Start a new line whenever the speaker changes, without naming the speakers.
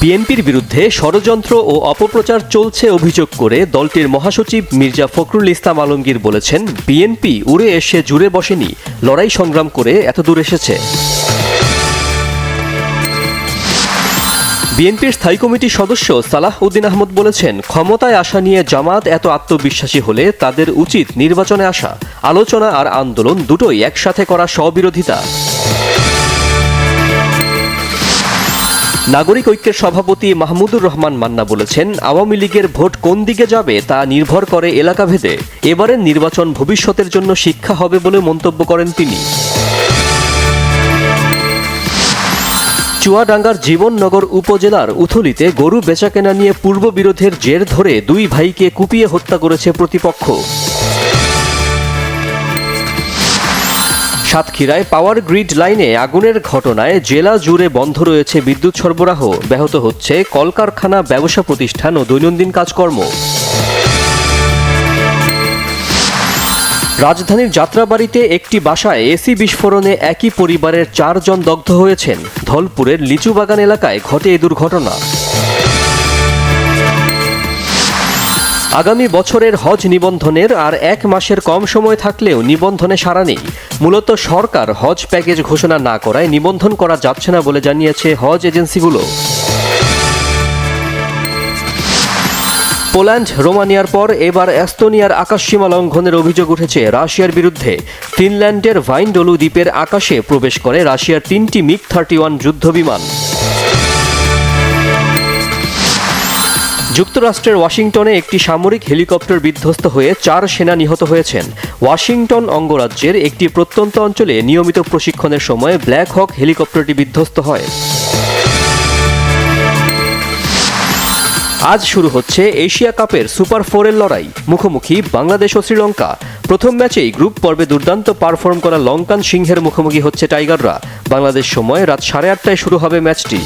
বিএনপির বিরুদ্ধে ষড়যন্ত্র ও অপপ্রচার চলছে অভিযোগ করে দলটির মহাসচিব মির্জা ফখরুল ইসলাম আলমগীর বলেছেন, বিএনপি উড়ে এসে জুড়ে বসেনি, লড়াই সংগ্রাম করে এত দূর এসেছে। বিএনপির স্থায়ী কমিটির সদস্য সালাহ উদ্দিন আহমদ বলেছেন, ক্ষমতায় আসা নিয়ে জামাত এত আত্মবিশ্বাসী হলে তাদের উচিত নির্বাচনে আসা। আলোচনা আর আন্দোলন দুটোই একসাথে করা স্ববিরোধিতা। নাগরিক ঐক্যের সভাপতি মাহমুদুর রহমান মান্না বলেছেন, আওয়ামী লীগের ভোট কোন দিকে যাবে তা নির্ভর করে এলাকাভেদে। এবারের নির্বাচন ভবিষ্যতের জন্য শিক্ষা হবে বলে মন্তব্য করেন তিনি। চুয়াডাঙ্গার জীবননগর উপজেলার উথলিতে গরু বেচাকেনা নিয়ে পূর্ব বিরোধের জের ধরে দুই ভাইকে কুপিয়ে হত্যা করেছে প্রতিপক্ষ। সাতক্ষীরায় পাওয়ার গ্রিড লাইনে আগুনের ঘটনায় জেলা জুড়ে বন্ধ রয়েছে বিদ্যুৎ সরবরাহ। ব্যাহত হচ্ছে কলকারখানা ব্যবসা প্রতিষ্ঠান ও দৈনন্দিন কাজকর্ম। রাজধানীর যাত্রাবাড়িতে একটি বাসায় এসি বিস্ফোরণে একই পরিবারের চারজন দগ্ধ হয়েছেন। ধলপুরের লিচুবাগান এলাকায় ঘটে এ দুর্ঘটনা। আগামী বছরের হজ নিবন্ধনের আর এক মাসের কম সময় থাকলেও নিবন্ধনে সাড়া নেই। মূলত সরকার হজ প্যাকেজ ঘোষণা না করায় নিবন্ধন করা যাচ্ছে না বলে জানিয়েছে হজ এজেন্সিগুলো। পোল্যান্ড, রোমানিয়ার পর এবার এস্তোনিয়ার আকাশসীমা লঙ্ঘনের অভিযোগ উঠেছে রাশিয়ার বিরুদ্ধে। ফিনল্যান্ডের ভাইনডলু দ্বীপের আকাশে প্রবেশ করে রাশিয়ার তিনটি মিগ থার্টি ওয়ান যুদ্ধবিমান। যুক্তরাষ্ট্রের ওয়াশিংটনে একটি সামরিক হেলিকপ্টার বিধ্বস্ত হয়ে চার সেনা নিহত হয়েছেন। ওয়াশিংটন অঙ্গরাজ্যের একটি প্রত্যন্ত অঞ্চলে নিয়মিত প্রশিক্ষণের সময় ব্ল্যাক হক হেলিকপ্টারটি বিধ্বস্ত হয়। আজ শুরু হচ্ছে এশিয়া কাপের সুপার ফোরের লড়াই। মুখোমুখি বাংলাদেশ ও শ্রীলঙ্কা। প্রথম ম্যাচেই গ্রুপ পর্বে দুর্দান্ত পারফর্ম করা লঙ্কান সিংহের মুখোমুখি হচ্ছে টাইগাররা। বাংলাদেশ সময় রাত সাড়ে আটটায় শুরু হবে ম্যাচটি।